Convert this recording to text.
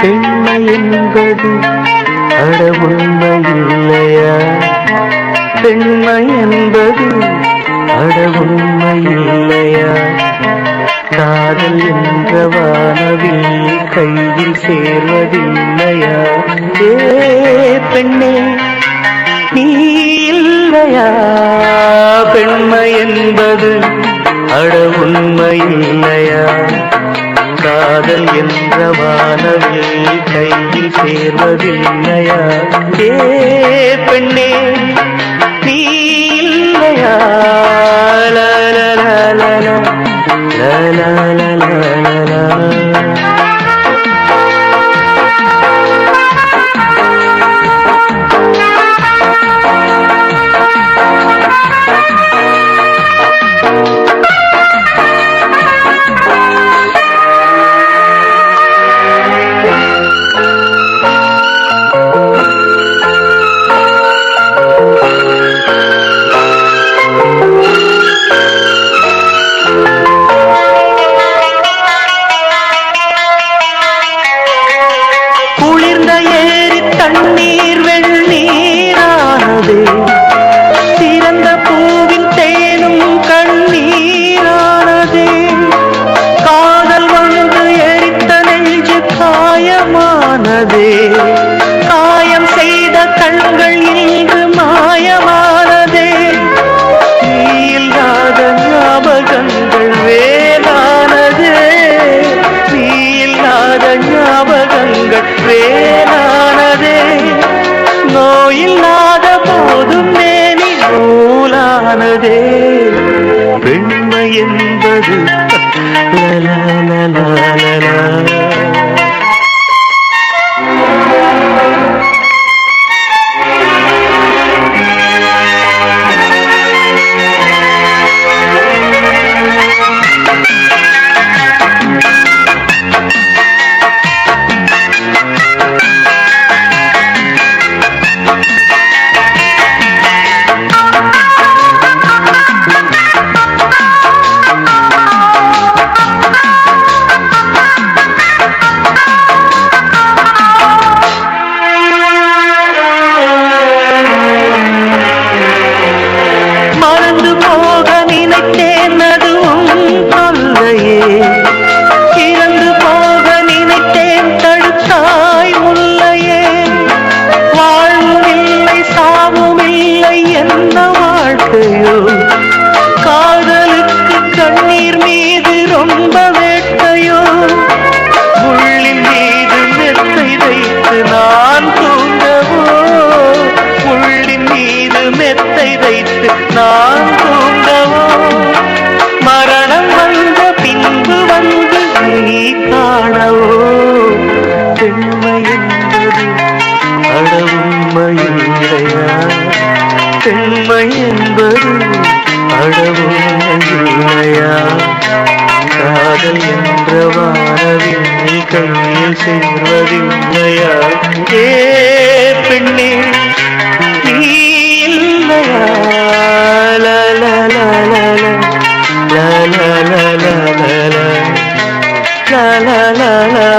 பெண்மை என்பது அட உண்மை இல்லையா? பெண்மை என்பது அட உண்மை இல்லையா? காதல் என்ற வானவில் கையில் சேர்வதில்லையா? ஏ பெண்ணே நீ இல்லையா? பெண்மை என்பது அட உண்மை காதல் என்ற வானவில் கையில் சேர்வதில்லையா ஏ பெண்ணே நீ இல்லையா மாயமானது காயம் செய்த கண்கள் இன்று மாயமானது. நீ இல்லாத ஞாபகங்கள் வேலானது நீ இல்லாத ஞாபகங்கள் வேலானதே நோயில்லாத போதும் மேனி நூலானதே. பெண்மை என்பது la la la la la விட்டு உண்மையில்லையா பெண்மை என்பது அட உண்மையில்லையா காதல் என்ற வானவில் கையில் சேர்வதில்லையா ஏ பெண்ணே நீ இல்லையா லலலலலல, லலலலலல, லலலலலல, லலலலலல.